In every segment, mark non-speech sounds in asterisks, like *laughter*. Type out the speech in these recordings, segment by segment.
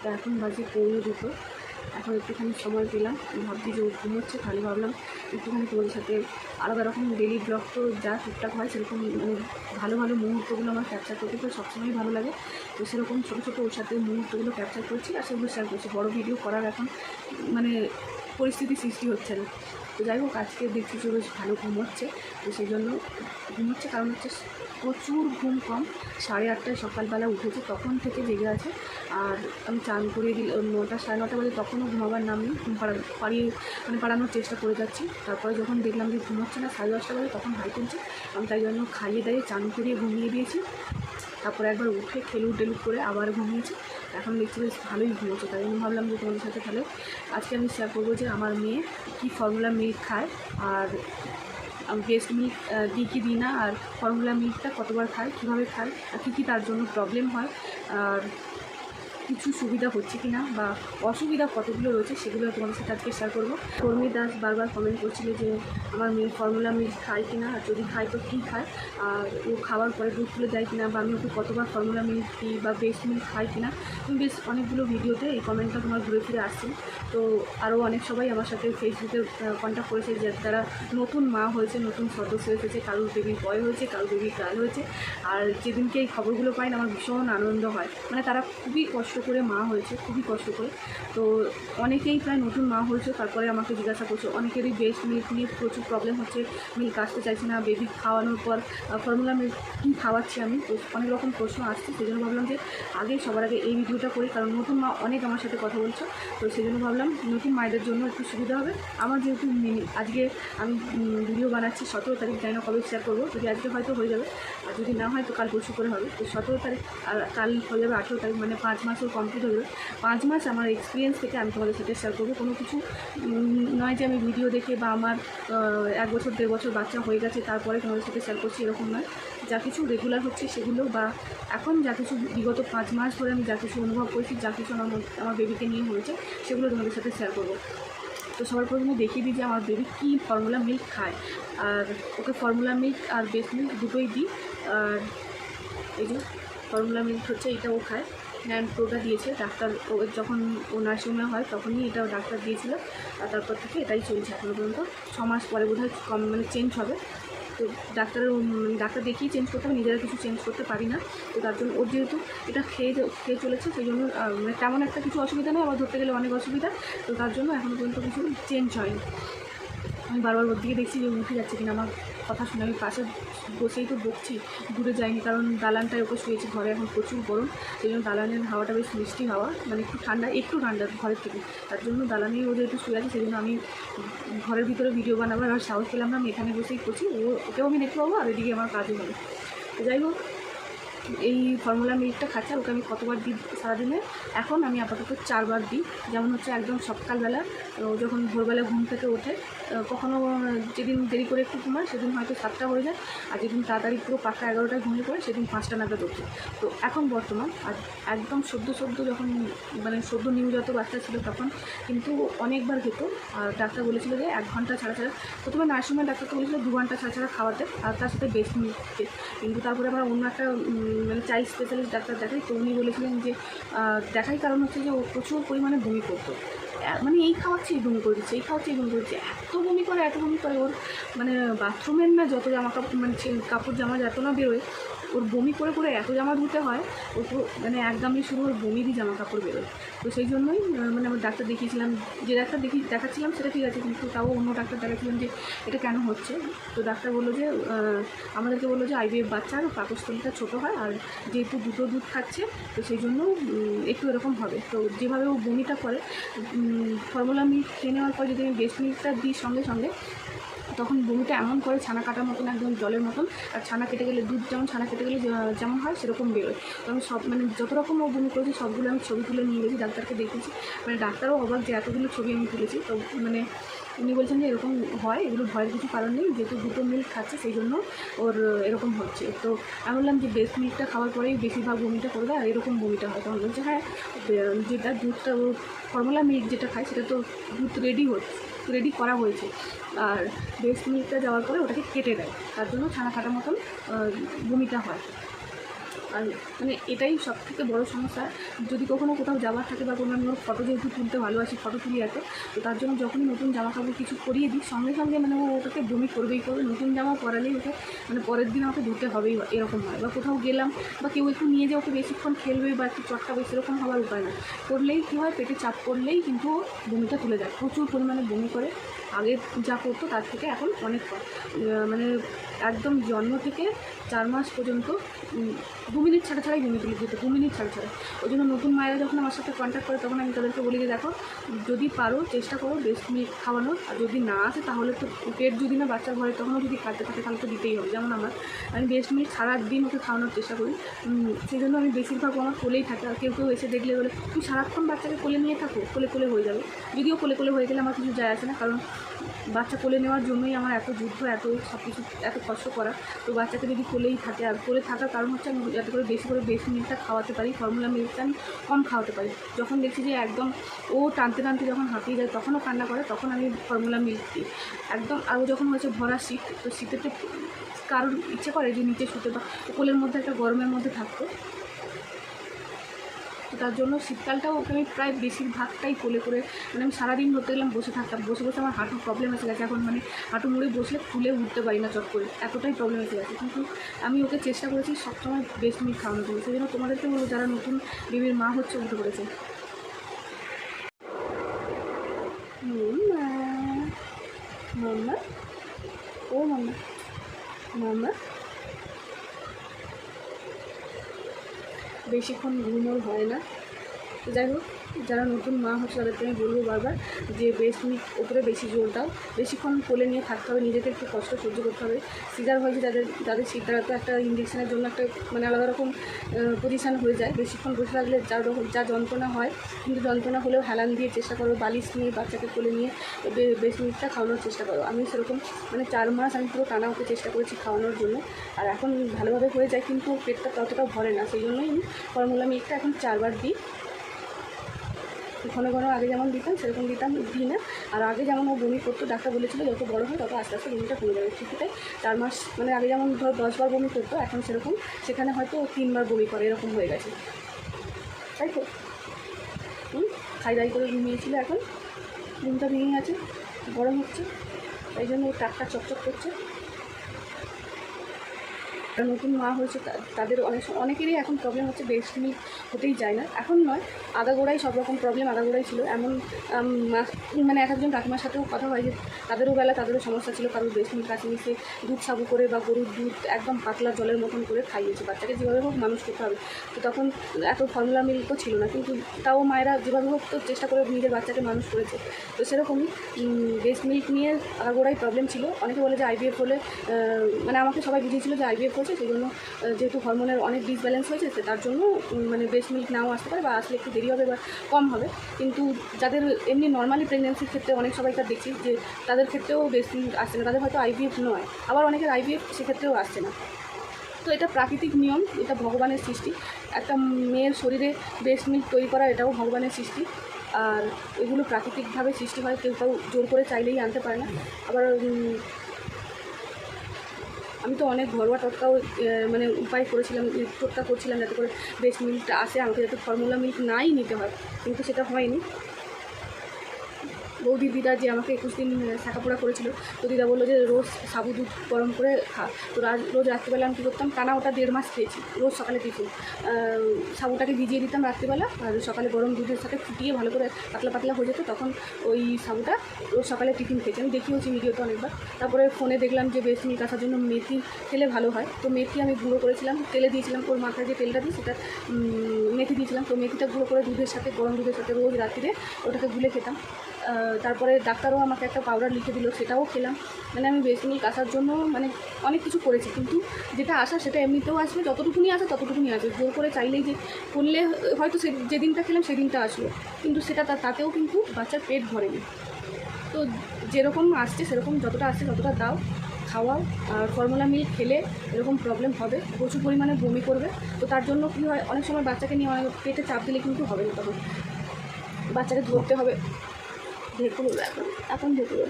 তো এখন বাজে পৌনে দুটো। এখন একটুখানি সময় পেলাম ভাবছি যে ঘুম হচ্ছে তাহলে ভাবলাম একটুখানি তোমাদের সাথে আলাদা রকম ডেলি ব্লগ তো যা টুকটাক হয়, সেরকম মানে ভালো ভালো মুহূর্তগুলো আমার ক্যাপচার করতে তো সবসময়ই ভালো লাগে। তো সেরকম ছোটো ছোটো ওর সাথে মুহূর্তগুলো ক্যাপচার করছি আর সেগুলো শেয়ার করছি। বড়ো ভিডিও করার এখন মানে পরিস্থিতি সৃষ্টি হচ্ছে না। তো যাই হোক, আজকে দেখছি যে বেশ ভালো ঘুম হচ্ছে। তো সেই জন্য ঘুমোচ্ছে কারণ হচ্ছে প্রচুর ঘুম কম। সাড়ে আটটায় সকালবেলা উঠেছে, তখন থেকে জেগে আছে। আর আমি চান করিয়ে দিল নটা সাড়ে নটা বাজে তখনও ঘুমাবার নাম নেই। ঘুম পাড়া, পাড়িয়ে মানে পাড়ানোর চেষ্টা করে যাচ্ছি। তারপরে যখন দেখলাম যে ঘুমোচ্ছে না, সাড়ে দশটা বাজে তখন হাই তুলছে। আমি তাই জন্য খাইয়ে দাইয়ে চান করিয়ে ঘুমিয়ে দিয়েছি। তারপরে একবার উঠে খেলুট টেলুট করে আবার ঘুমিয়েছি। এখন দেখছি বেশ ভালোই ঘুমোচ্ছে, তাই জন্য ভাবলাম যে তোমাদের সাথে তাহলে আজকে আমি শেয়ার করব যে আমার মেয়ে কী ফর্মুলা মিল্ক খায় আর ব্রেস্ট মিল্ক দিই কি দিই না আর ফর্মুলা মিল্কটা কতবার খায়, কীভাবে খায় আর কী কী তার জন্য প্রবলেম হয়। আর কিছু সুবিধা হচ্ছে কি না বা অসুবিধা কতগুলো রয়েছে সেগুলো তোমাদের সাথে আজকে শেয়ার করব। কর্মী দাস বারবার কমেন্ট করছিল যে আমার মেয়ে ফর্মুলা মিল্ক খায় কি না আর যদি খায় তো কী খায়? আর ও খাওয়ার পরে দুধ তুলে দেয় কিনা বা আমি ওকে কতবার ফর্মুলা মিল্ক দিই বা বেস্ট মিল্ক খাই কিনা? তুমি বেশ অনেকগুলো ভিডিওতে এই কমেন্টটা তোমার ঘুরে ফিরে আসছে। তো আরও অনেক সবাই আমার সাথে ফেসবুকে কন্ট্যাক্ট করেছে যে তারা নতুন মা হয়েছে, নতুন সদস্য এসেছে, কারোর বেবি বয় হয়েছে, কারোর বেবি গার্ল হয়েছে। আর যেদিনকে এই খবরগুলো পাই না, আমার ভীষণ আনন্দ হয়। মানে তারা খুবই কষ্ট করে মা হয়েছে, খুবই কষ্ট করে। তো অনেকেই প্রায় নতুন মা হয়েছে, তারপরে আমাকে জিজ্ঞাসা করছে, অনেকেরই বেস্ট মিল্ক নিয়ে প্রচুর প্রবলেম হচ্ছে মিল্ক আসতে চাইছে না বেবি খাওয়ানোর পর ফর্মুলা মিল্ক খাওয়াচ্ছি আমি? তো অনেক রকম প্রশ্ন আসছে সেই জন্য ভাবলাম যে আগে, সবার আগে এই ভিডিওটা করি, কারণ নতুন মা অনেক আমার সাথে কথা বলছো। তো সেই জন্য ভাবলাম নতুন মায়েদের জন্য একটু সুবিধা হবে। আমার যেহেতু আজকে আমি ভিডিও বানাচ্ছি, সতেরো তারিখ, জানি না কবে শেয়ার করব, যদি আজকে হয়তো হয়ে যাবে, আর যদি না হয়, তো কাল পরশু করে হবে। তো সতেরো তারিখ, আর কাল হয়ে যাবে আঠেরো তারিখ মানে পাঁচ মাসও কমপ্লিট যাবে পাঁচ মাস আমার এক্সপিরিয়েন্স থেকে আমি তোমাদের সাথে শেয়ার করব। কোনো কিছু নয় যে আমি ভিডিও দেখে বা আমার এক বছর, দেড় বছর বাচ্চা হয়ে গেছে, তারপরে তোমাদের সাথে শেয়ার করছি এরকম নয়। যা কিছু রেগুলার হচ্ছে সেগুলো বা এখন যা কিছু বিগত পাঁচ মাস ধরে আমি যা কিছু অনুভব করেছি, যা কিছু আমার আমার বেবিকে নিয়ে হয়েছে, সেগুলো তোমাদের সাথে শেয়ার করব। তো সবার প্রথমে দেখিয়ে দিই যে আমার বেবি কী ফর্মুলা মিল্ক খায়। আর ওকে ফর্মুলা মিল্ক আর বেস্ট মিল্ক দুটোই দিই। আর এই যে ফর্মুলা মিল্ক হচ্ছে, এটা ও খায়। প্রোটা দিয়েছে ডাক্তার ও যখন ও নার্সিংহোমে হয় তখনই এটা ডাক্তার দিয়েছিল আর তারপর থেকে এটাই চলছে এখনও পর্যন্ত। ছ মাস পরে বোধহয় কম মানে চেঞ্জ হবে। তো ডাক্তারের উম, ডাক্তার দেখিয়ে চেঞ্জ করতে হবে নিজেরা কিছু চেঞ্জ করতে পারি না। তো তার জন্য ওর যেহেতু এটা খেয়ে খেয়ে চলেছে সেই জন্য মানে তেমন একটা কিছু অসুবিধা নেই আবার ধরতে গেলে অনেক অসুবিধা। তো তার জন্য এখনও পর্যন্ত কিছু চেঞ্জ হয়নি। আমি বারবার ওর দিকে দেখছি যে উঠে যাচ্ছে কিনা, আমার কথা শুনে আমি পাশে বসেই তো বকছি, দূরে যাইনি, কারণ দালানটায় ওকে শুয়েছি, ঘরে এখন প্রচুর গরম, সেই জন্য দালানের হাওয়াটা বেশ মিষ্টি হাওয়া মানে একটু ঠান্ডা একটু ঠান্ডা ঘরের থেকে, তার জন্য দালানেই ওদের একটু শুয়ে আছে, সেই জন্য আমি ঘরের ভিতরে ভিডিও বানাবার আর সাহস পেলাম না, আমি এখানে বসেই করছি, ও, ওকেও আমি দেখতে পাবো আর এদিকে আমার কাজও হবে। যাই হোক এই ফর্মুলা মিল্কটা খাচ্ছে ওকে আমি কতবার দিই সারাদিনে? এখন আমি আপাতত চারবার দিই। যেমন হচ্ছে একদম সকালবেলা যখন ভোরবেলা ঘুম থেকে ওঠে আহ, কখনো যেদিন দেরি করে একটু ঘুমায় সেদিন হয়তো সাতটা হয়ে যায় আর যেদিন তাড়াতাড়ি পুরো পাঁচটা এগারোটায় ঘুমিয়ে পড়ে সেদিন পাঁচটা নাগাদ ওঠে। তো এখন বর্তমান আর একদম সদ্য সদ্য যখন মানে সদ্য নিউজাত বাচ্চা ছিল তখন কিন্তু অনেকবার খেত আর ডাক্তার বলেছিল যে এক ঘণ্টা ছাড়া ছাড়া প্রথমে নার্সিংহোমে ডাক্তারকে বলেছিল দু ঘণ্টা ছাড়া ছাড়া খাওয়াতে আর তার সাথে বেস্ট মিল্ককে কিন্তু তারপরে আমরা অন্য একটা মানে চাই স্পেশালিস্ট ডাক্তার দেখাই, তো উনি বলেছিলেন যে দেখাই কারণ হচ্ছে যে ও প্রচুর পরিমাণে বমি করতো। মানে এই খাওয়াচ্ছে, এই বমি করে এই খাওয়াচ্ছে, এই বমি করেছে, এত বমি করে, এত বমি করে ওর মানে বাথরুমের না যত জামা কাপড় মানে কাপড় জামা যত না বেরোয় ওর বমি করে করে এত জামা ধুতে হয়, ওর মানে একদমই শুরু ওর বমিরই জামা কাপড় বেরোয়। তো সেই জন্যই মানে আমার ডাক্তার দেখিয়েছিলাম, যে ডাক্তার দেখি, দেখাচ্ছিলাম সেটা ঠিক আছে, কিন্তু তাও অন্য ডাক্তার দেখাচ্ছিলাম যে এটা কেন হচ্ছে। তো ডাক্তার বলল যে আমাদেরকে বলল যে আইভিএফ বাচ্চার পাকস্থলীটা ছোটো হয়, আর যেহেতু দুটো দুধ খাচ্ছে, তো সেই জন্য একটু এরকম হবে। তো যেভাবে ও বমিটা করে ফর্মুলা মিল্ক খেয়ে নেওয়ার পর যদি আমি বেস্ট মিল্কটা দিই সঙ্গে সঙ্গে তখন বমিটা এমন করে ছানা কাটার মতন, একদম জলের মতন, আর ছানা কেটে গেলে দুধ যেমন ছানা কেটে গেলে যেমন হয় সেরকম বেরোয়। তো আমি সব মানে যত রকম ও বমি করেছি সবগুলো আমি ছবি তুলে নিয়ে গেছি, ডাক্তারকে দেখেছি মানে ডাক্তারও অবাক যে এতগুলো ছবি আমি তুলেছি। তো মানে উনি বলছেন যে এরকম হয়, এগুলো ভয়ের কিছু কারণ নেই, যেহেতু দুটো মিল্ক খাচ্ছে, সেই জন্য ওর এরকম হচ্ছে। তো আমি বললাম যে বেস্ট মিল্কটা খাওয়ার পরেই বেশিরভাগ বমিটা করবে, আর এরকম বমিটা হয়। তখন বলছে হ্যাঁ যেটা দুধটা ও ফর্মুলা মিল্ক যেটা খায়, সেটা তো দুধ রেডি হচ্ছে রেডি করা হয়েছে। আর বেস্ট মিল্কটা যাওয়ার পরে ওটাকে কেটে দেয়। তার জন্য ছানা কাটার মতন বমিটা হয়। আর মানে এটাই সব থেকে বড়ো সমস্যা। যদি কখনও কোথাও যাওয়ার থাকে বা কোনো আমি ওর ফটো যেহেতু তুলতে ভালোবাসি ফটো তুলি এত, তো তার জন্য যখনই নতুন জামা কাপড় কিছু পরিয়ে দিই, সঙ্গে সঙ্গে মানে ও ওটাকে বমি করবেই করবে। নতুন জামা পরালেই ওকে মানে পরের দিন আমাকে ধুতে হবেই এরকম হয়। বা কোথাও গেলাম বা কেউ একটু নিয়ে যে ওকে বেশিক্ষণ খেলবে বা একটু চটকাবে সেরকম হওয়ার উপায় না। করলেই কী হয়, পেটে চাপ করলেই কিন্তু বমিটা তুলে যায় প্রচুর পরিমাণে বমি করে। আগে যা করতো তার থেকে এখন অনেক মানে একদম জন্ম থেকে চার মাস পর্যন্ত দু মিনিট ছাড়া ছাড়াই বমি তুলে দিত, দু মিনিট ছাড়া ছাড়া ওই জন্য নতুন মায়েরা যখন আমার সাথে কন্ট্যাক্ট করে, তখন আমি তাদেরকে বলি যে, দেখো, যদি পারো, চেষ্টা করো বেস্ট মিল্ক খাওয়ানোর। আর যদি না আসে, তাহলে তো পেট যদি না বাচ্চার ঘরে, তখনও যদি খাতে থাকে, তাহলে তো দিতেই হবে। যেমন আমার। আমি বেস্ট মিল্ক সারাদিন ওকে খাওয়ানোর চেষ্টা করি। সেই জন্য আমি বেশিরভাগ আমার কোলেই থাকে। আর কেউ কেউ এসে দেখলে বলে, তুমি সারাক্ষণ বাচ্চাকে কোলে নিয়ে থাকো, কোলে কোলে হয়ে যাবে। যদিও কোলে কোলে হয়ে গেলে আমার কিছু যায় আসে না, কারণ বাচ্চা কোলে নেওয়ার জন্যই আমার এত যুদ্ধ, এত সব কিছু এত কষ্ট করা। তো বাচ্চাকে যদি কোলেই থাকে, আর কোলে থাকার কারণ হচ্ছে আমি যাতে করে বেশি করে বেশি মিল্কটা খাওয়াতে পারি ফর্মুলা মিল্কটা আমি কম খাওয়াতে পারি। যখন দেখছি যে একদম ও টানতে টানতে যখন হাঁপিয়ে যায়, তখনও কান্না করে, তখন আমি ফর্মুলা মিল্ক দিই। একদম আরও যখন হয়েছে ভরা শীত, তো শীতেতে কারোর ইচ্ছে করে যে নিচে শুতে বা কোলের মধ্যে একটা গরমের মধ্যে থাকতো। তার জন্য শীতকালটাও ওকে আমি প্রায় বেশিরভাগটাই কোলে করে মানে আমি সারাদিন ধরতে গেলাম, বসে থাকতাম। বসে বসে আমার হাঁটুর প্রবলেম এসে গেছে। এখন মানে হাঁটু মুড়ে বসলে খুলে উঠতে পারি না চট করে। এতটাই প্রবলেম এসে গেছে। কিন্তু আমি ওকে চেষ্টা করেছি সবসময় বেস্ট মিট খাওয়ানো জন্য। সেই জন্য তোমাদেরকে বলব, যারা নতুন বেবির মা হচ্ছে, উঠে পড়েছে। মাম্মা, ও মাম্মা মাম্মা। বেশিক্ষণ ঘুমোর হয় না। যাই হোক যারা নতুন মা হচ্ছে তাদেরকে আমি বলব বারবার যে বেস্ট মিট ওপরে বেশি জোর দাও। বেশিক্ষণ কোলে নিয়ে থাকতে হবে, নিজেকে একটু কষ্ট সহ্য করতে হবে। সিজার হয়েছে যাদের যাদের সিজার তো একটা ইঞ্জেকশনের জন্য একটা মানে আলাদা রকম পজিশান হয়ে যায়। বেশিক্ষণ বসে থাকলে যা যা যন্ত্রণা হয়, কিন্তু যন্ত্রণা হলেও হেলান দিয়ে চেষ্টা করো, বালিশ নিয়ে বাচ্চাকে কোলে নিয়ে বেস্ট মিটটা খাওয়ানোর চেষ্টা করো। আমি সেরকম মানে চার মাস আমি পুরো টানা ওকে চেষ্টা করেছি খাওয়ানোর জন্য। আর এখন ভালোভাবে হয়ে যায়, কিন্তু পেটটা ততটা ভরে না। সেই জন্যই আমি ফর্মুলা মিল্কটা এখন চারবার দিই। ঘন ঘন আগে যেমন দিতাম, সেরকম দিতাম দিই না আর আগে যেমন ও বমি করতো, ডাক্তার বলেছিল যত বড় হয় তত আস্তে আস্তে বমিটা কমে যাবে। তাই। চার মাস মানে আগে যেমন ধর দশবার বমি করতো, এখন সেরকম। সেখানে হয়তো ও তিনবার বমি করে, এরকম হয়ে গেছে। তাই তো? হুম? খাই দাই করে ঘুমিয়েছিল এখন। ঘুমটা ভেঙে গেছে, গরম হচ্ছে। তাই জন্য ওই টাকটা চকচক করছে। নতুন মা হয়েছে তাদের অনেক অনেকেরই এখন প্রবলেম হচ্ছে বেস্ট মিল্ক হতেই যায় না। এখন নয় আগাগোড়াই সব রকম প্রবলেম আগাগোড়াই ছিল। এমন মানে এক একজন কাকিমার সাথেও কথা হয় যে তাদেরও বেলা তাদেরও সমস্যা ছিল, কারোর বেস্ট মিল্ক কাছে মিশে দুধ সাবু করে বা গরুর দুধ একদম পাতলা জলের মতন করে খাইয়েছে। বাচ্চাকে যেভাবে হোক মানুষ করতে হবে। তো তখন এত ফর্মুলা মিল্ক তো ছিল না, কিন্তু তাও মায়েরা যেভাবে হোক তো চেষ্টা করে নিজের বাচ্চাকে মানুষ করেছে। তো সেরকমই বেস্ট মিল্ক নিয়ে আগাগোড়াই প্রবলেম ছিল। অনেকে বলে যে আইভিএফ হলে মানে আমাকে সবাই বুঝিয়েছিল যে আইভিএফ হয়েছে সেই জন্য যেহেতু হরমোনের অনেক ডিসব্যালেন্স হয়েছে তার জন্য মানে বেস্ট মিল্ক নাও আসতে পারে বা আসলে একটু দেরি হবে বা কম হবে। কিন্তু যাদের এমনি নর্মালি প্রেগনেন্সির ক্ষেত্রে অনেক সবাইকার দেখছি যে, তাদের ক্ষেত্রেও বেস্ট মিল্ক আসছে না, তাদের হয়তো আইভিএফ নয়। আবার অনেকের আইভিএফ সেক্ষেত্রেও আসছে না। তো এটা প্রাকৃতিক নিয়ম, এটা ভগবানের সৃষ্টি। একটা মেয়ের শরীরে বেস্ট মিল্ক তৈরি করা, এটাও ভগবানের সৃষ্টি। আর এগুলো প্রাকৃতিকভাবে সৃষ্টি হয়, কেউ কেউ জোর করে চাইলেই আনতে পারে না। আবার আমি তো অনেক ঘরোয়া টটকাও মানে উপায় করেছিলাম টোটকা করছিলাম যাতে করে বেস্ট মিল্কটা আসে, আমাকে যাতে ফর্মুলা মিল্ক নাই নিতে হয়, কিন্তু সেটা হয়নি। বৌদি দিদা যে আমাকে একুশ দিন শাঁকাপোড়া করেছিল, তো দিদা বলল যে রোজ সাবু দুধ গরম করে খা। তো রাজ রাত্রিবেলা আমি কী করতাম? টানা ওটা দেড় মাস খেয়েছি, রোজ সকালে টিফিন। সাবুটাকে ভিজিয়ে দিতাম রাত্রিবেলা, আর সকালে গরম দুধের সাথে ফুটিয়ে ভালো করে পাতলা পাতলা হয়ে যেত, তখন ওই সাবুটা রোজ সকালে টিফিন খেয়েছি। আমি দেখিয়েছি ভিডিওতে অনেকবার। তারপরে ফোনে দেখলাম যে মিল্ক আসার জন্য মেথি খেলে ভালো হয়। তো মেথি আমি গুঁড়ো করেছিলাম, তেলে দিয়েছিলাম, ওর মাথায় যে তেলটা দিই সেটা মেথি দিয়েছিলাম। তো মেথিটা গুঁড়ো করে দুধের সাথে, গরম দুধের সাথে রোজ রাত্রিরে ওটাকে গুলে খেতাম। তারপরে ডাক্তারও আমাকে একটা পাউডার লিখে দিল, সেটাও খেলাম। মানে আমি বেশ মিল্ক আসার জন্য মানে অনেক কিছু করেছি, কিন্তু যেটা আসা সেটা এমনিতেও আসবে, যতটুকুনি আসে ততটুকুনি আসবে। জোর করে চাইলেই যে করলে, হয়তো সে যেদিনটা খেলাম সেদিনটা আসলো, কিন্তু সেটা তাতেও কিন্তু বাচ্চার পেট ভরেনি। তো যেরকম আসছে সেরকম যতটা আসছে ততটা দাও, খাওয়াও, আর ফর্মুলা মিল্ক খেলে এরকম প্রবলেম হবে, প্রচুর পরিমাণে বমি করবে। তো তার জন্য কী হয়, অনেক সময় বাচ্চাকে নিয়ে অনেক পেটে চাপ দিলে কিন্তু হবে না তখন। বাচ্চাকে ধরতে হবে। ঢেকুর এখন এখন ঢেকুর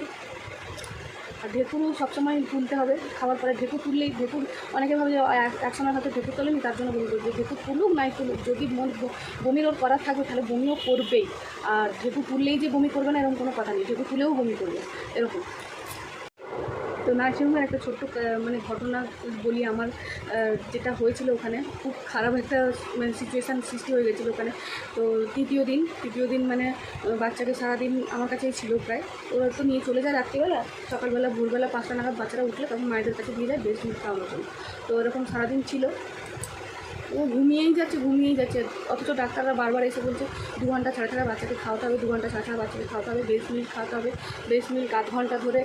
আর ঢেকুরও সবসময় তুলতে হবে, খাওয়ার পরে ঢেকুর তুললেই ঢেকুর, অনেকে ভাবে যে এক- সময় হয়তো ঢেকুর তোলেনি, তার জন্য বমি করবে ঢেকুর তুলুক, নাই তুলুক, যদি মন বমির ওর করার থাকবে, তাহলে বমিও করবেই। আর ঢেকুর তুললেই যে বমি করবে না, এরকম কোনো কথা নেই, ঢেকুর তুলেও বমি করবে, এরকম। তো নার্সিং নার্সিংহোমের একটা ছোট্ট মানে ঘটনা বলি আমার যেটা হয়েছিল ওখানে। খুব খারাপ একটা মানে সিচুয়েশান সৃষ্টি হয়ে গেছিল ওখানে। তো তৃতীয় দিন তৃতীয় দিন মানে বাচ্চাকে সারাদিন আমার কাছেই ছিল প্রায়। ওরা তো নিয়ে চলে যায় রাত্রিবেলা। সকালবেলা, ভোরবেলা পাঁচটা নাগাদ বাচ্চারা উঠলে তখন মায়েদের কাছে দিয়ে যায় বেশ খাওয়ানোর জন্য। তো এরকম সারাদিন ছিল। ও ঘুমিয়েই যাচ্ছে ঘুমিয়েই যাচ্ছে। অথচ ডাক্তাররা বারবার এসে বলছে, দু ঘণ্টা ছাড়া ছাড়া বাচ্চাকে খাওয়াতে হবে, দু ঘণ্টা ছাড়া ছাড়া বাচ্চাকে খাওয়াতে হবে, বেশ মিল্ক খাওয়াতে হবে, বেশ মিল্ক আধ ঘণ্টা ধরে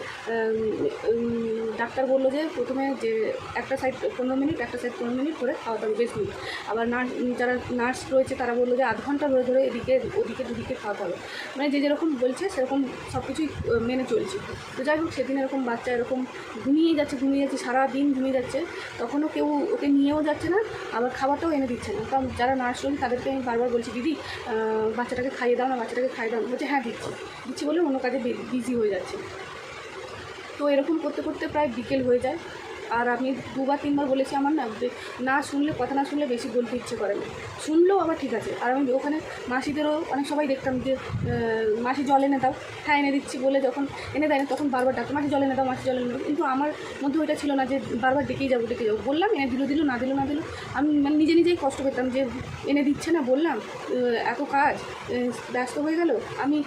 ডাক্তার বলল যে প্রথমে যে একটা সাইড পনেরো মিনিট, একটা সাইড পনেরো মিনিট করে খাওয়াতে হবে, বেশ মিল্ক আবার নার্স যারা নার্স রয়েছে তারা বলল যে আধ ঘণ্টা ধরে ধরে এদিকে, ওদিকে, দুদিকে খাওয়াতে হবে। মানে যে যেরকম বলছে সেরকম সব কিছুই মেনে চলছে। তো যাই হোক, সেদিন এরকম বাচ্চা এরকম ঘুমিয়ে যাচ্ছে ঘুমিয়ে যাচ্ছে, সারাদিন ঘুমিয়ে যাচ্ছে, তখনও কেউ ওকে নিয়েও যাচ্ছে না, আবার খাবারটাও এনে দিচ্ছেন। না কারণ যারা নার্স রুম তাদেরকে আমি বারবার বলছি, দিদি বাচ্চাটাকে খাইয়ে দাও না, বাচ্চাটাকে খাইয়ে দাও। বলছে হ্যাঁ দিচ্ছি। দিচ্ছি বলে অন্য কাজে বিজি হয়ে যাচ্ছে। তো এরকম করতে করতে প্রায় বিকেল হয়ে যায়। আর আমি দুবার, তিনবার বলেছি আমার না যে না শুনলে, কথা না শুনলে বেশি বলতে ইচ্ছে করে না। শুনলেও আবার ঠিক আছে। আর আমি ওখানে মাসিদেরও অনেক সবাই দেখতাম যে মাসি জল এনে দাও হ্যাঁ এনে দিচ্ছি বলে যখন এনে দেয় না তখন বারবার ডাকতো, মাসি জল এনে দাও, মাসি জল এনে দাও। কিন্তু আমার মধ্যে ওইটা ছিল না যে বারবার ডেকেই যাব ডেকে যাব। বললাম, এনে দিল দিল, না দিল না দিল। আমি মানে নিজে নিজেই কষ্ট পেতাম যে এনে দিচ্ছে না, বললাম এত কাজ ব্যস্ত হয়ে গেল। আমি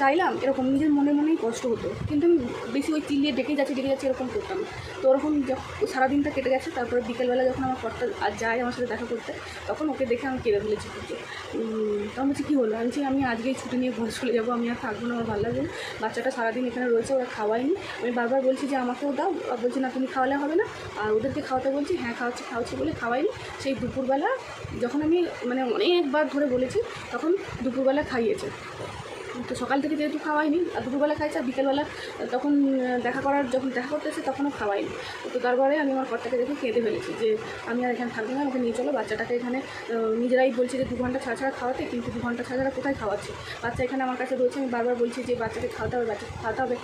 চাইলাম এরকম নিজের মনে মনেই কষ্ট হতো। কিন্তু আমি বেশি ওই চিল্লিয়ে ডেকে যাচ্ছি ডেকে যাচ্ছি এরকম করতাম। তো ওরকম সারাদিনটা কেটে গেছে, তারপরে বিকেলবেলা যখন আমার কর্তা আর যায় আমার সাথে দেখা করতে, তখন ওকে দেখে আমি কেঁদে ফেলেছি কিন্তু তখন বলছি, কী হলো? আমি আমি আজকেই ছুটি নিয়ে ঘরে চলে যাব, আমি আর থাকব না, আমার ভালো লাগবে বাচ্চাটা সারাদিন এখানে রয়েছে, ওরা খাওয়ায়নি। আমি বারবার বলছি যে, আমাকেও দাও। বলছি, না, তুমি খাওয়ালে হবে না। আর ওদেরকে খাওয়াতে বলছি হ্যাঁ খাওয়াচ্ছি খাওয়াচ্ছি বলে খাওয়াইনি সেই দুপুরবেলা যখন আমি মানে অনেকবার ধরে বলেছি, তখন দুপুরবেলা খাইয়েছে। তো সকাল থেকে যেহেতু খাওয়াইনি, আর দুপুরবেলা খাইছে, আর বিকেলবেলা তখন দেখা করার যখন দেখা করতে এসে তখনও খাওয়াইনি। তো তারপরে আমি আমার কর্তাকে দেখে কেঁদে ফেলেছি যে আমি আর এখানে থাকব না, আমাকে নিয়ে চলো। বাচ্চাটাকে এখানে নিজেরাই বলছে যে দু ঘণ্টা ছাড়া ছাড়া খাওয়াতে, কিন্তু দু ঘণ্টা ছাড়া ছাড়া কোথায় খাওয়াচ্ছে? বাচ্চা এখানে আমার কাছে রয়েছে আমি বারবার বলছি যে বাচ্চাকে খাওয়াতে হবে, বাচ্চাকে খাওয়াতে হবে।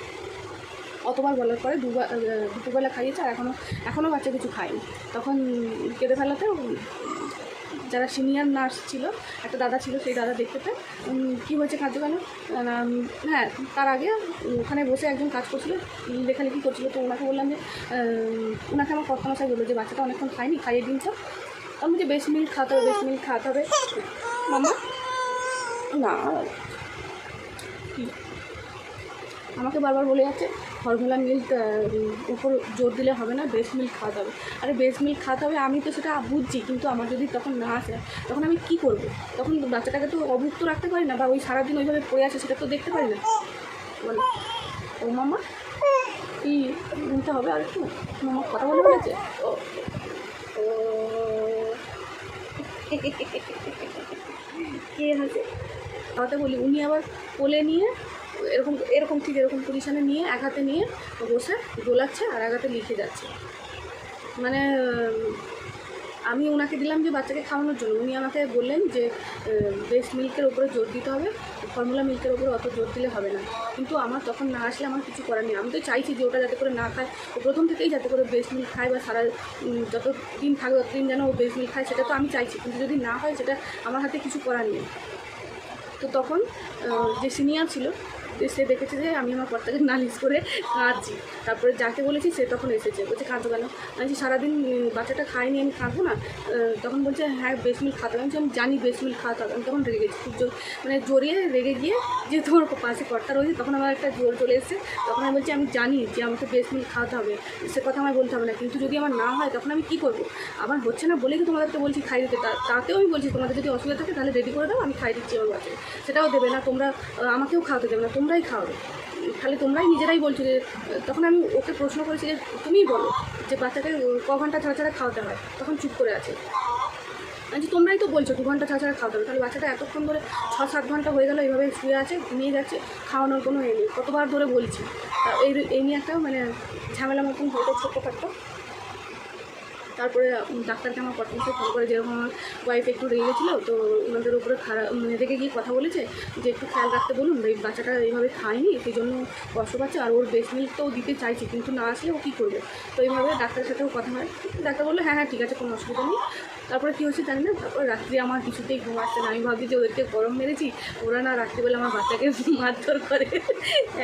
অতবার বলার পরে দুবার দুপুরবেলা খাইয়েছে, আর এখনও এখনও বাচ্চা কিছু খায়নি। তখন কেঁদে ফেলাতে যারা সিনিয়র নার্স ছিল, একটা দাদা ছিল, সেই দাদা দেখতে পেয়ে কী হয়েছে খাদ্য কেন হ্যাঁ তার আগে ওখানে বসে একজন কাজ করছিল লেখালেখি করছিল, তো ওনাকে বললাম যে ওনাকে আমার কর্তামশাই বলল যে, বাচ্চাটা অনেকক্ষণ খায়নি, খাইয়ে দিন তো। আমি যে বেশ, মিল্ক খাওয়াতে হবে, বেশ, মিল্ক খাওয়াতে হবে। মামা না। কি? আমাকে বারবার বলে যাচ্ছে, ফর্মুলা মিল্ক উপর জোর দিলে হবে না বেস্ট মিল্ক খাওয়াতে হবে। আরে বেস্ট মিল্ক খাওয়াতে হবে, আমি তো সেটা বুঝছি, কিন্তু আমার যদি তখন না আসে, তখন আমি কি করব? তখন বাচ্চাটাকে তো অভুক্ত রাখতে পারি না, বা ওই সারাদিন ওইভাবে পড়ে আছে, সেটা তো দেখতে পারি না। বলে, ও মামা কি নিতে হবে আর একটু? মামা কথা বলে বলেছে কে আছে? খাওয়াতে বলি, উনি আবার কোলে নিয়ে এরকম এরকম ঠিক এরকম পজিশানে নিয়ে, এক হাতে নিয়ে বসে গোলাচ্ছে আর এক হাতে লিখে যাচ্ছে। মানে আমি ওনাকে দিলাম যে বাচ্চাকে খাওয়ানোর জন্য। উনি আমাকে বললেন যে বেস্ট মিল্কের ওপরে জোর দিতে হবে ফর্মুলা মিল্কের ওপরে অত জোর দিলে হবে না। কিন্তু আমার তখন না আসলে আমার কিছু করার নেই। আমি তো চাইছি যে ওটা যাতে করে না খায়। ও প্রথম থেকেই যাতে করে বেস্ট মিল্ক খায় বা সারা যত দিন থাকবে ততদিন যেন ও বেস্ট মিল্ক খায়, সেটা তো আমি চাইছি। কিন্তু যদি না হয়, সেটা আমার হাতে কিছু করার নেই। তো তখন যে সিনিয়র ছিল যে সে দেখেছে যে আমি আমার কর্তাকে নালিশ করে কাঁদছি। তারপরে যাকে বলেছি সে তখন এসেছে। বলছে কাঁদো কেন? আমি সারাদিন বাচ্চাটা খাইনি আমি খাব না। তখন বলছে হ্যাঁ বেশ মিল খাতে আমি আমি জানি বেশ মিল খাওয়াতে হবে। আমি তখন রেগে গেছি। খুব জোর মানে জড়িয়ে রেগে গিয়ে যে তোমার পাশে কর্তা রয়েছে, তখন আমার একটা জোর চলে এসেছে। তখন আমি বলছি, আমি জানি যে আমাকে বেশ মিল খাওয়াতে হবে। সে কথা আমার বলতে হবে না। কিন্তু যদি আমার না হয়, তখন আমি কী করব? আমার হচ্ছে না বলেই তো তোমাদেরকে বলছি, খাই দিতে। তা- তাতেও আমি বলছি, তোমাদের যদি অসুবিধা থাকে, তাহলে রেডি করে দাও, আমি খাই দিচ্ছি আমার বাচ্চাকে। সেটাও দেবে না, তোমরা আমাকেও খাওয়াতে দেবে না। তোমরাই খাওয়াবে খালি তোমরাই নিজেরাই বলছো যে তখন আমি ওকে প্রশ্ন করেছি যে তুমিই বলো যে বাচ্চাকে ক ঘণ্টা ছাড়া ছাড়া খাওয়াতে হয়। তখন চুপ করে আছে। বলছি, তোমরাই তো বলছো দু ঘণ্টা ছাড়া ছাড়া খাওয়াতে হবে। তাহলে বাচ্চাটা এতক্ষণ ধরে ছ সাত ঘণ্টা হয়ে গেল এইভাবে শুয়ে আছে ঘুমিয়ে যাচ্ছে খাওয়ানোর কোনো এ নেই। কতবার ধরে বলছি। এই এই নিয়ে একটা মানে ঝামেলা মতন হয়তো ছোট্টখাট্টো তারপরে ডাক্তারকে আমার কটমসে ফোন করে, যেরকম আমার ওয়াইফ একটু রেগে গেছিল, তো ওনাদের উপরে খারাপ মানে রেগে গিয়ে কথা বলেছে যে, একটু খেয়াল রাখতে বলুন, এই বাচ্চাটা এইভাবে খায়নি সেই জন্য কষ্ট পাচ্ছে, আর ওর বেস্ট মিল্ক তো দিতে চাইছে, কিন্তু না আসলে ও কী করবে? তো এইভাবে ডাক্তারের সাথেও কথা হয়। ডাক্তার বলল হ্যাঁ হ্যাঁ ঠিক আছে, কোনো অসুবিধা নেই। তারপরে কী হচ্ছে জানি না, তারপরে রাত্রি আমার কিছুতেই ঘুম আসছে না। আমি ভাবছি যে, ওদেরকে গরম মেরেছি, ওরা না রাত্রিবেলা আমার বাচ্চাকে *laughs* মারধর করে।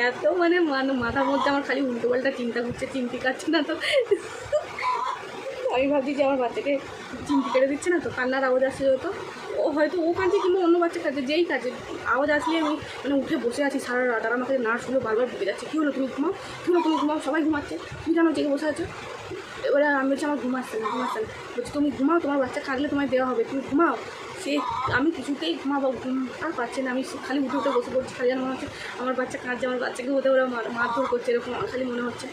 এত মানে মাথার মধ্যে আমার খালি উল্টো পাল্টা চিন্তা করছে চিন্তি কাটছে না তো। আমি ভাবছি যে আমার বাচ্চাকে চিমটি কেটে দিচ্ছে না তো, কান্নার আওয়াজ আসছে হয়তো ও হয়তো ও কাঁদছে কিংবা অন্য বাচ্চা কাঁদছে, যেই কাঁদছে, আওয়াজ আসলে আমি মানে উঠে বসে আছি সারা রাত আর আমাকে নার্সগুলো বারবার ঢুকে যাচ্ছে, কী হলো তুমি ঘুমাও? কী হলো তুমি ঘুমাও? সবাই ঘুমাচ্ছে। তুমি জানো জেগে বসে আছো? এবারে আমি বলছি, আমার ঘুম আসছে না, ঘুম আসছে না। বলছি, তুমি ঘুমাও, তোমার বাচ্চা কাঁদলে তোমায় দেওয়া হবে, তুমি ঘুমাও। সে, আমি কিছুতেই ঘুমাবো, ঘুম আর পাচ্ছি না, আমি খালি উঠে উঠে বসে পড়ছি, খালি যেন মনে হচ্ছে আমার বাচ্চা কাঁদছে, আমার বাচ্চাকে হতে ওরা মার- মারধর করছে, এরকম খালি মনে হচ্ছে।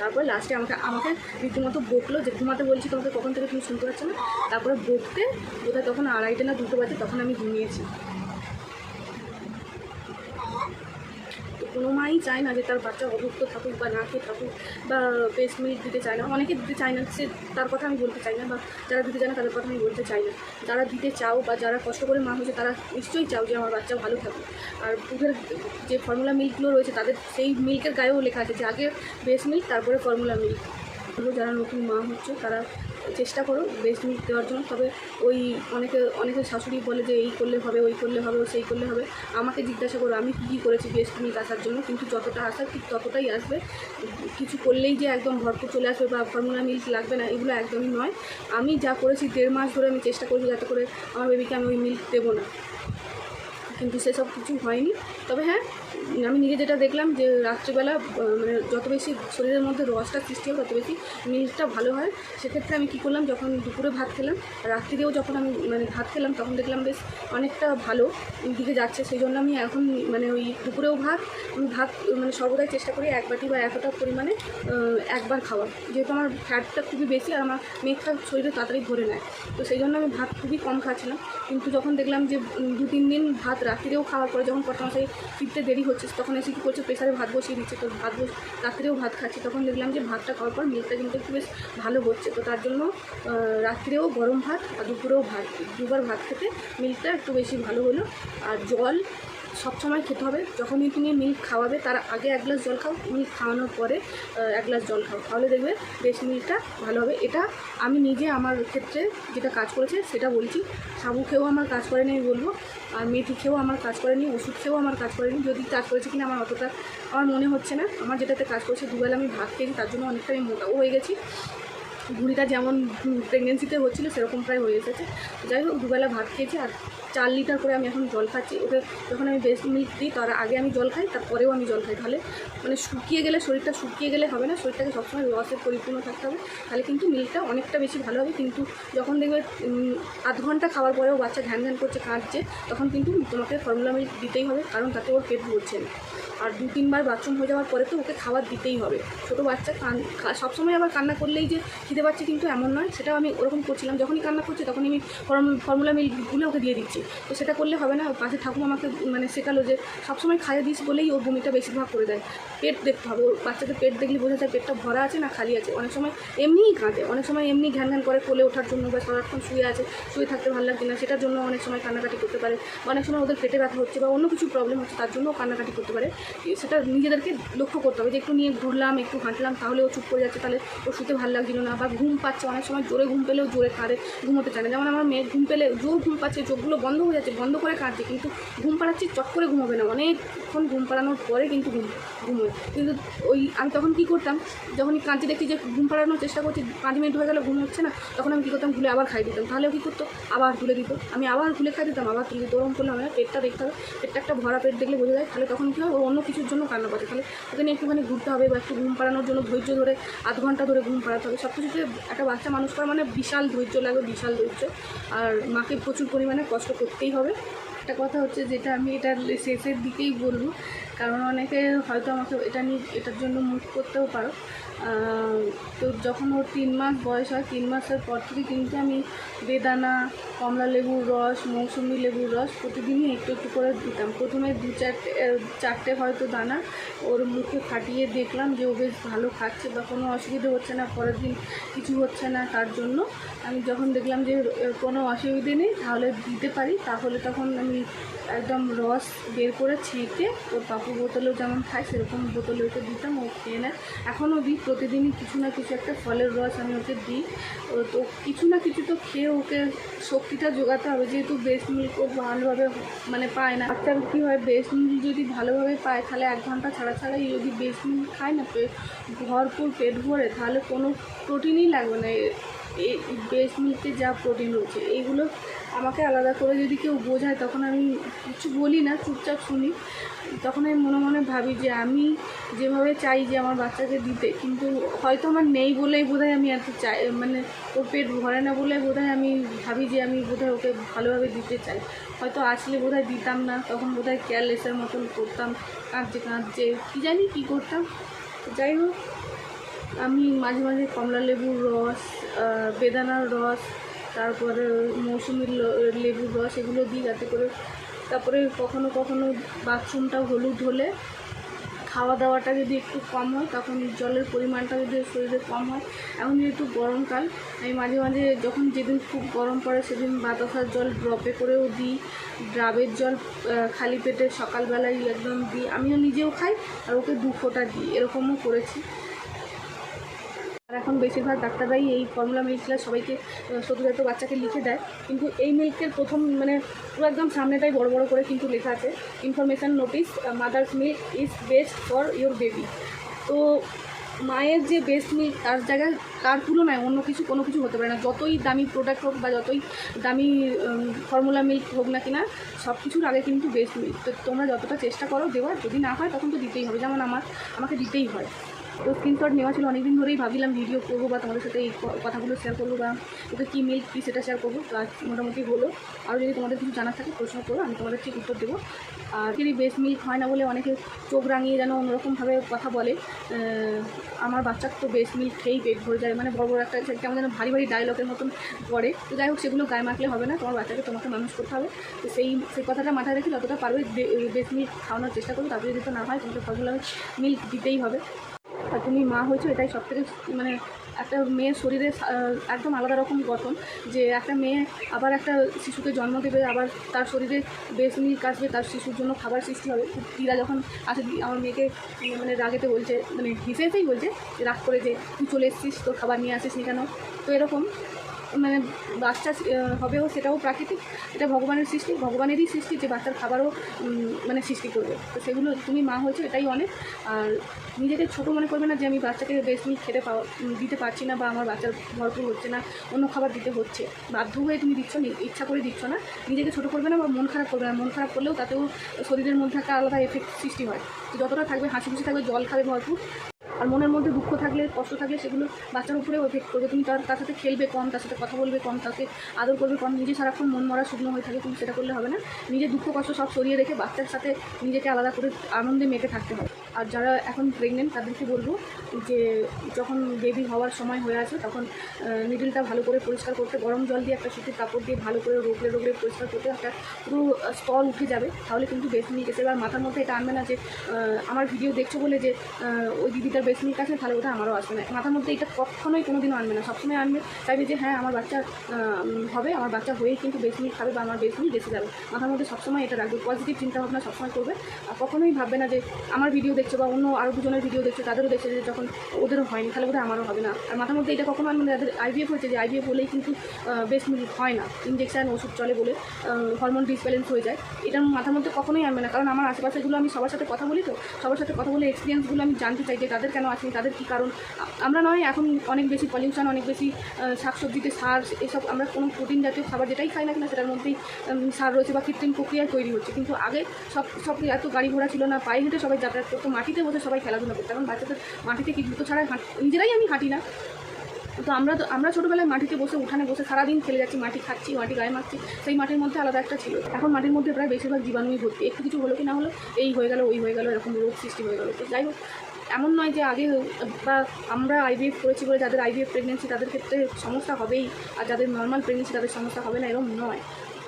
তারপরে লাস্টে আমাকে আমাকে রীতিমতো বকলো যে ঘুমাতে বলছি, তোমাকে কখন থেকে তুমি শুনতে পাচ্ছ না? তারপরে বকতে বোধহয় তখন আড়াইটে না দুটো বাজে, তখন আমি ঘুমিয়েছি। কোনো মাই চায় না যে তার বাচ্চা অভুক্ত থাকুক বা না খেয়ে থাকুক বা বেস্ট মিল্ক দিতে চায় না। অনেকে দিতে চায় না, সে তার কথা আমি বলতে চাই না বা যারা দিতে চায় না তাদের কথা আমি বলতে চাই না। যারা দিতে চাও বা যারা কষ্ট করে মা হয়েছে তারা নিশ্চয়ই চাও যে আমার বাচ্চা ভালো থাকুক। আর দুধের যে ফর্মুলা মিল্কগুলো রয়েছে তাদের সেই মিল্কের গায়েও লেখা আছে যে আগে বেস্ট মিল্ক তারপরে ফর্মুলা মিল্ক যারা নতুন মা হচ্ছে তারা চেষ্টা করো বেস্ট মিল্ক দেওয়ার জন্য। তবে ওই অনেকে অনেকে শাশুড়ি বলে যে, এই করলে হবে, ওই করলে হবে সেই করলে হবে। আমাকে জিজ্ঞাসা করো, আমি কী কী করেছি বেস্ট মিল্ক আসার জন্য? কিন্তু যতটা আসার, ঠিক ততটাই আসবে। কিছু করলেই যে একদম ভরপুর চলে আসবে বা ফর্মুলা মিল্ক লাগবে না, এগুলো একদমই নয়। আমি যা করেছি, দেড় মাস ধরে আমি চেষ্টা করেছি যাতে করে আমার বেবিকে আমি ওই মিল্ক দেবো না। কিন্তু সেসব কিছু হয়নি। তবে হ্যাঁ আমি নিজে যেটা দেখলাম যে রাত্রিবেলা মানে যত বেশি শরীরের মধ্যে রসটা সৃষ্টি হয়, তত বেশি মিল্কটা ভালো হয়। সেক্ষেত্রে আমি কী করলাম, যখন দুপুরে ভাত খেলাম, রাত্রিরেও যখন আমি মানে ভাত খেলাম, তখন দেখলাম বেশ অনেকটা ভালো দিকে যাচ্ছে। সেই জন্য আমি এখন মানে ওই দুপুরেও ভাত, আমি ভাত মানে সর্বদাই চেষ্টা করি এক বাটি বা এতটা পরিমাণে একবার খাওয়ার। যেহেতু আমার ফ্যাটটা খুবই বেশি আর আমার মেঘটা শরীরে তাড়াতাড়ি ভরে নেয়। তো সেই জন্য আমি ভাত খুবই কম খাচ্ছিলাম। কিন্তু যখন দেখলাম যে দু তিন দিন ভাত রাত্রিরেও খাওয়ার পরে যখন কটমশাই ফিরতে দেরি হচ্ছে, তখন এসে কী করছে প্রেশারে ভাত বসিয়ে দিচ্ছে, তো ভাত বস, রাত্রেও ভাত খাচ্ছি, তখন দেখলাম যে ভাতটা খাওয়ার পর মিল্কটা কিন্তু একটু বেশ ভালো হচ্ছে, তো তার জন্য রাত্রেও গরম ভাত আর দুপুরেও ভাত, দুবার ভাত খেতে মিল্কটা একটু বেশি ভালো হলো, আর জল সবসময় খেতে হবে। যখনই তুমি মিল্ক খাওয়াবে, তার আগে এক গ্লাস জল খাও মিল্ক খাওয়ানোর পরে এক গ্লাস জল খাও। তাহলে দেখবে বেস্ট মিল্কটা ভালো হবে। এটা আমি নিজে আমার ক্ষেত্রে যেটা কাজ করেছে, সেটা বলছি। সাবু খেয়েও আমার কাজ করেনি, আমি বলব। আর মেথি খেয়েও আমার কাজ করেনি, ওষুধ খেয়েও আমার কাজ করেনি। যদি কাজ করেছে কিনা আমার অতটা আমার মনে হচ্ছে না। আমার যেটাতে কাজ করেছে, দুবেলা আমি ভাত খেয়েছি, তার জন্য অনেকটা আমি মোটাও হয়ে গেছি। ভুঁড়িটা যেমন প্রেগনেন্সিতে হচ্ছিল, সেরকম প্রায় হয়ে এসেছে। যাই হোক, দুবেলা ভাত খেয়েছি আর চার লিটার করে আমি এখন জল খাচ্ছি। ওকে যখন আমি বেস্ট মিল্ক দিই, তার আগে আমি জল খাই, তারপরেও আমি জল খাই। তাহলে মানে শুকিয়ে গেলে শরীরটা শুকিয়ে গেলে হবে না, শরীরটাকে সবসময় রসে পরিপূর্ণ থাকতে হবে। তাহলে কিন্তু মিল্কটা অনেকটা বেশি ভালো হবে। কিন্তু যখন দেখবে আধ ঘণ্টা খাওয়ার পরেও বাচ্চা ঘ্যান ঘ্যান করছে, কাঁদছে, তখন কিন্তু তোমাকে ফর্মুলা মিল্ক দিতেই হবে, কারণ তাতে ওর পেট ভরছে না। আর দু তিনবার বাথরুম হয়ে যাওয়ার পরে তো ওকে খাবার দিতেই হবে। ছোটো বাচ্চা কান সবসময় আবার কান্না করলেই যে খিদে পাচ্ছে কিন্তু এমন নয়, সেটাও আমি ওরকম করছিলাম। যখনই কান্না করছে তখনই আমি ফর্ম- ফর্মুলা মিল্ক গুলে ওকে দিয়ে দিচ্ছি। তো সেটা করলে হবে না, পাশে ঠাকুমা আমাকে মানে শেখালো যে সবসময় খাইয়ে দিস বলেই ওর বমিটা বেশিরভাগ করে দেয়। পেট দেখতে হবে, ওর বাচ্চাদের পেট দেখলে বোঝা যায় পেটটা ভরা আছে না খালি আছে। অনেক সময় এমনিই কাঁদে, অনেক সময় এমনি ঘ্যান ঘ্যান করে কোলে ওঠার জন্য বা সারাক্ষণ শুয়ে আছে, শুয়ে থাকতে ভালো লাগছে না, সেটার জন্য অনেক সময় কান্নাকাটি করতে পারে। অনেক সময় ওদের পেটে ব্যথা হচ্ছে বা অন্য কিছু প্রবলেম হচ্ছে, তার জন্যও কান্নাকাটি করতে পারে। সেটা নিজেদেরকে লক্ষ্য করতে হবে যে একটু নিয়ে ঘুরলাম, একটু হাঁটলাম তাহলে ও চুপ করে যাচ্ছে, তাহলে ও শুতে ভালো লাগছিল না বা ঘুম পাচ্ছে। অনেক সময় জোরে ঘুম পেলেও জোরে কাঁদে ঘুমোতে চায় না। যেমন আমার মেয়ে ঘুম পেলে, জোর ঘুম পাচ্ছে, চোখগুলো বন্ধ হয়ে যাচ্ছে, বন্ধ করে কাঁদছে, কিন্তু ঘুম পাড়াচ্ছি, চট করে ঘুমোবে না। অনেকক্ষণ ঘুম পাড়ানোর পরে কিন্তু ঘুম ঘুমোয় কিন্তু ওই আমি তখন কী করতাম, যখনই কাঁদতে দেখছি যে ঘুম পাড়ানোর চেষ্টা করছি, পাঁচ মিনিট হয়ে গেলে, ঘুম হচ্ছে না, তখন আমি কী করতাম ভুলে আবার খাই দিতাম। তাহলে কী করতো? আবার তুলে দিত। আমি আবার ভুলে খাই দিতাম, আবার তুলে দিত। ওরকম করলে না পেটটা দেখতে হবে, পেটটা একটা ভরা পেট দেখলে বোঝা যায়। তাহলে তখন কী হয়? অন্য কিছুর জন্য কান্না পাচ্ছে তাহলে ওকে নিয়ে একটুখানি ঘুরতে হবে বা একটু ঘুম পাড়ানোর জন্য ধৈর্য ধরে আধ ঘণ্টা ধরে ঘুম পাড়াতে হবে। সব কিছুতে একটা বাচ্চা মানুষ করা মানে বিশাল ধৈর্য লাগবে, বিশাল ধৈর্য। আর মাকে প্রচুর পরিমাণে কষ্ট করতেই হবে। একটা কথা হচ্ছে যেটা আমি এটার শেষের দিকেই বলব, কারণ অনেকে হয়তো আমাকে এটা নিয়ে, এটার জন্য মুখ করতেও পারো। তো যখন ওর তিন মাস বয়স হয়, তিন মাসের পর থেকে কিন্তু আমি বেদানা কমলা লেবুর রস, মৌসুমি লেবুর রস প্রতিদিনই একটু একটু করে দিতাম। প্রথমে দু চারটে চারটে হয়তো দানা ওর মুখে ফাটিয়ে দেখলাম যে ও বেশ ভালো খাচ্ছে বা কোনো অসুবিধা হচ্ছে না, পরের দিন কিছু হচ্ছে না তার জন্য। আমি যখন দেখলাম যে কোনো অসুবিধে নেই, তাহলে দিতে পারি, তাহলে তখন আমি একদম রস বের করে ছেঁকে ওর পাপু বোতলেও যেমন খায়, সেরকম বোতলে ওকে দিতাম, ও খেয়ে নেয়। এখনও দিই প্রতিদিনই কিছু না কিছু একটা ফলের রস আমি ওকে দিই। তো কিছু না কিছু তো খেয়ে ওকে শক্তিটা জোগাতে হবে, যেহেতু বেস্ট মিল্ক ও ভালোভাবে মানে পায় না। বাচ্চার কী হয় বেস্ট মিল্ক যদি ভালোভাবে পায়, তাহলে এক ঘণ্টা ছাড়া ছাড়াই যদি বেস্ট মিল্ক খায় না ভরপুর পেট ভরে, তাহলে কোনো প্রোটিনই লাগবে না। এই বেস্ট মিল্কে যা প্রোটিন রয়েছে, এইগুলো আমাকে আলাদা করে যদি কেউ বোঝায়, তখন আমি কিছু বলি না, চুপচাপ শুনি। তখন আমি মনে মনে ভাবি যে আমি যেভাবে চাই যে আমার বাচ্চাকে দিতে, কিন্তু হয়তো আমার নেই বলেই বোধহয় আমি এত চাই মানে ওর পেট ভরে না বলে বোধহয় আমি ভাবি যে আমি বোধহয় ওকে ভালোভাবে দিতে চাই। হয়তো আসলে বোধহয় দিতাম না, তখন বোধহয় কেয়ারলেসের মতন করতাম, কাঁদছে কাঁদছে, কী জানি কী করতাম। যাই হোক, আমি মাঝে মাঝে কমলা লেবুর রস বেদানার রস তারপরে মৌসুমির লেবুর রস এগুলো দিই যাতে করে তারপরে কখনো কখনো বাথরুমটা হলুদ হলে খাওয়া দাওয়াটা যদি একটু কম হয়, তখন জলের পরিমাণটা যদি শরীরে কম হয়। এখন যেহেতু গরমকাল, আমি মাঝে মাঝে যখন যেদিন খুব গরম পড়ে সেদিন বাতাসার জল ড্রপে করেও দিই। ড্রাবের জল খালি পেটে সকালবেলায় একদম দিই। আমিও নিজেও খাই আর ওকে দু ফোঁটা দিই। এরকমও করেছি। আর এখন বেশিরভাগ ডাক্তাররাই এই ফর্মুলা মিল্কগুলো সবাইকে সদ্যজাত বাচ্চাকে লিখে দেয়। কিন্তু এই মিল্কের প্রথম মানে পুরো একদম সামনেটাই বড় বড় করে কিন্তু লেখা আছে information notice mother's milk is best for your baby তো মায়ের যে বেস্ট মিল্ক তার জায়গায়, তার তুলনায় অন্য কিছু, কোনো কিছু হতে পারে না। যতই দামি প্রোডাক্ট হোক বা যতই দামি ফর্মুলা মিল্ক হোক না কিনা সব কিছুর আগে কিন্তু বেস্ট মিল্ক তো তোমরা যতটা চেষ্টা করো দেওয়ার, যদি না হয় তখন তো দিতেই হবে। যেমন আমার, আমাকে দিতেই হয়। তো স্ক্রিনশট নেওয়া ছিল, অনেকদিন ধরেই ভাবিলাম ভিডিও করব বা তোমাদের সাথে এই কথাগুলো শেয়ার করব বা ওকে কী মিল্ক কী সেটা শেয়ার করব। তো আজ মোটামুটি হলো। আর যদি তোমাদের কিছু জানার থাকে, প্রশ্ন করো, আমি তোমাদের ঠিক উত্তর দেবো। আর যদি বেস্ট মিল্ক হয় না বলে অনেকে চোখ রাঙিয়ে যেন অন্যরকমভাবে কথা বলে আমার বাচ্চার তো বেস্ট মিল্ক খেয়েই পেট ভরে যায়। মানে বড় বড় একটা কেমন যেন ভারী ভারী ডায়লগের মতন পড়ে। তো যাই হোক, সেগুলো গায়ে মাখলে হবে না। তোমার বাচ্চাকে তোমাকে মানুষ করতে হবে। তো সেই সেই কথাটা মাথায় রেখে যতটা পারবে বেস্ট মিল্ক খাওয়ানোর চেষ্টা করবে তারপরে যদি না হয়, তোমাকে ফর্মুলা মিল্ক দিতেই হবে। আর তুমি মা হয়েছো, এটাই সব থেকে মানে একটা মেয়ের শরীরে একদম আলাদা রকম গঠন, যে একটা মেয়ে আবার একটা শিশুকে জন্ম দেবে, আবার তার শরীরে বেশ মিল্ক আসবে তার শিশুর জন্য খাবার সৃষ্টি হবে। দিদা যখন আসে, আমার মেয়েকে মানে রাগেতে বলছে মানে হিসেবেই বলছে রাগ করে যে, তুই চলে এসছিস, তোর খাবার নিয়ে আসিস নি কেন? তো এরকম মানে বাচ্চা হবেও সেটাও প্রাকৃতিক, এটা ভগবানের সৃষ্টি, ভগবানেরই সৃষ্টি যে বাচ্চার খাবারও মানে সৃষ্টি করবে। তো সেগুলো তুমি মা হয়েছো, এটাই অনেক। আর নিজেকে ছোটো মনে করবে না যে আমি বাচ্চাকে বেশ মিল্ক খেতে পাওয়া দিতে পারছি না বা আমার বাচ্চার ভরপুর হচ্ছে না, অন্য খাবার দিতে হচ্ছে। বাধ্য হয়ে তুমি দিচ্ছ ইচ্ছা করে দিচ্ছ না। নিজেকে ছোটো করবে না বা মন খারাপ করবে না। মন খারাপ করলেও তাতেও শরীরের মধ্যে একটা আলাদা এফেক্ট সৃষ্টি হয়। যতটা থাকবে, হাসি খুশি থাকবে, জল খাবে ভরপুর। আর মনের মধ্যে দুঃখ থাকলে, কষ্ট থাকলে সেগুলো বাচ্চার উপরেও এফেক্ট করবে। তুমি তার তার সাথে খেলবে কম, তার সাথে কথা বলবে কম, তাকে আদর করবে কম, নিজে সারাক্ষণ মন মরা শুকনো হয়ে থাকে, তুমি সেটা করলে হবে না। নিজের দুঃখ, কষ্ট সব সরিয়ে রেখে বাচ্চার সাথে নিজেকে আলাদা করে আনন্দে মেতে থাকতে হবে। আর যারা এখন প্রেগনেন্ট তাদেরকে বলব যে, যখন বেবি হওয়ার সময় হয়ে আছে, তখন নিডিলটা ভালো করে পরিষ্কার করতে, গরম জল দিয়ে একটা সুতির কাপড় দিয়ে ভালো করে রোগলে রোগলে পরিষ্কার করতে, একটা পুরো স্টল উঠে যাবে, তাহলে কিন্তু বেশ মিল্ক এসে এবার মাথার মধ্যে এটা আনবে না যে আমার ভিডিও দেখছ বলে যে ওই দিদিটার বেশ মিল্ক আছে তাহলে ওটা আমারও আসবে না। মাথার মধ্যে এটা কখনোই কোনোদিনও আনবে না। সবসময় আনবে, চাইবে যে হ্যাঁ আমার বাচ্চা হবে, আমার বাচ্চা হয়েই কিন্তু বেশ মিল্ক খাবে বা আমার বেশ মিল্ক এসে যাবে। মাথার মধ্যে সবসময় এটা রাখবে। পজিটিভ চিন্তাভাবনা সবসময় করবে। আর কখনোই ভাববে না যে, আমার ভিডিও দেখছ বা অন্য আরও দুজনের ভিডিও দেখছ, তাদেরও দেখছে যে, যখন ওদেরও হয়নি, তাহলে ওটা আমারও হবে না। আর মাথার মধ্যে এটা কখনো আনবে না। যাদের আইভিএফ হয়েছে, যে আইভিএফ হলেই কিন্তু বেশ মিল্ক হয় না। ইঞ্জেকশন ওষুধ চলে বলে হরমোন ডিসব্যালেন্স হয়ে যায়। এটা মাথার মধ্যে কখনোই আনবে না। কারণ আমার আশেপাশেগুলো আমি সবার সাথে কথা বলি তো, সবার সাথে কথা বলে এক্সপিরিয়েন্সগুলো আমি জানতে চাই যে, তাদের কেন আসেনি তাদের কী কারণ? আমরা নয়, এখন অনেক বেশি পলিউশন অনেক বেশি শাকসবজিতে সার, এসব আমরা কোনো প্রোটিন জাতীয় খাবার যেটাই খাই না কিনা, সেটার মধ্যেই সার রয়েছে বা কৃত্রিম প্রক্রিয়ায় তৈরি হচ্ছে। কিন্তু আগে সব সব এত গাড়ি ঘোড়া ছিল না, পায়ে হেঁটে সবাই যাতায়াত করতো, মাটিতে বসে সবাই খেলাধুলা করতো। এখন বাচ্চাদের মাটিতে কি জুতো ছাড়া নিজেরাই আমি হাঁটি না। তো আমরা তো, আমরা ছোটোবেলায় মাটিতে বসে উঠানে বসে সারাদিন খেলে যাচ্ছি, মাটি খাচ্ছি, মাটি গায়ে মাখছি, সেই মাটির মধ্যে আলাদা একটা ছিল। এখন মাটির মধ্যে প্রায় বেশিরভাগ জীবাণুই ভর্তি। একটু কিছু হলো কি না হলো, এই হয়ে গেল, ওই হয়ে গেল, এরকম রোগ সৃষ্টি হয়ে গেল। তো যাই হোক এমন নয় যে আগে বা আমরা আইভিএফ করেছি বলে যাদের আইভিএফ প্রেগনেন্সি তাদের ক্ষেত্রে সমস্যা হবেই আর যাদের নর্মাল প্রেগনেন্সি তাদের সমস্যা হবে না এরকম নয়।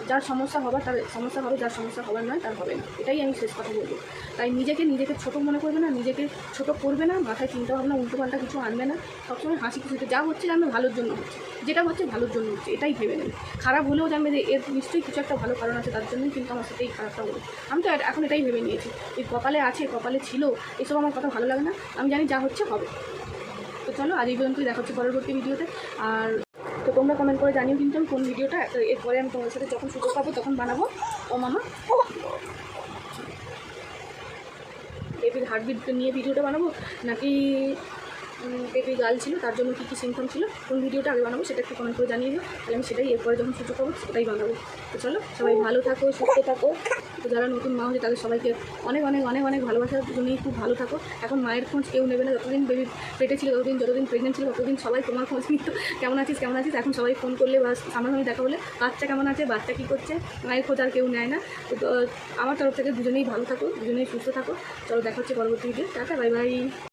যার সমস্যা হবার তাদের সমস্যা হবে, যার সমস্যা হবার নয়, তার হবে না। এটাই আমি শেষ কথা বলব। তাই নিজেকে নিজেকে ছোটো মনে করবে না, নিজেকে ছোট করবে না, মাথায় চিন্তা ভাবনা উল্টোপাল্টা কিছু আনবে না। সবসময় হাসি খুশিতে যা হচ্ছে জানবে, ভালোর জন্য হচ্ছে। যেটা হচ্ছে, ভালোর জন্য হচ্ছে। এটাই ভেবে নেবে। খারাপ হলেও জানবে যে, এর নিশ্চয়ই কিছু একটা ভালো কারণ আছে, তার জন্যই কিন্তু আমার সাথে এই খারাপটা হলো। আমি তো এখন এটাই ভেবে নিয়েছি। এই কপালে আছে, কপালে ছিল, এসব আমার কথা ভালো লাগে না। আমি জানি যা হচ্ছে, হবে। তো চলো, আজ এই পর্যন্তই। দেখা হচ্ছে পরবর্তী ভিডিওতে। আর তো তোমরা কমেন্ট করে জানিও কিন্তু আমি কোন ভিডিওটা এরপরে আমি তোমাদের সাথে যখন সুযোগ পাবো তখন বানাবো। ও মামা। বেবির হার্টবিট নিয়ে ভিডিওটা বানাবো? নাকি বেবি গার্ল ছিল, তার জন্য কী কী সিমটম ছিল? কোন ভিডিওটা আগে বানাবো সেটা একটু কমেন্ট করে জানিয়ে দিও। তাহলে আমি সেটাই এরপরে যখন সুযোগ পাবো সেটাই বানাবো। তো চলো, সবাই ভালো থাকো, সুস্থ থাকো। তো যারা নতুন মা হচ্ছে তাদের সবাইকে অনেক অনেক অনেক অনেক ভালোবাসার জন্যই খুব ভালো থাকো। এখন মায়ের খোঁজ কেউ নেবে না। যতদিন বেবি পেটে ছিল, ততদিন, যতদিন প্রেগনেন্ট ছিল, ততদিন সবাই তোমার খোঁজ নিত। কেমন আছিস কেমন আছিস? এখন সবাই ফোন করলে বা সামনাসামনি দেখা হলে বাচ্চা কেমন আছে, বাচ্চা কী করছে? মায়ের খোঁজ আর কেউ নেয় না। তো আমার তরফ থেকে দুজনেই ভালো থাকো, দুজনেই সুস্থ থাকো। চলো দেখা হচ্ছে পরবর্তী ভিডিও টাটা বাই বাই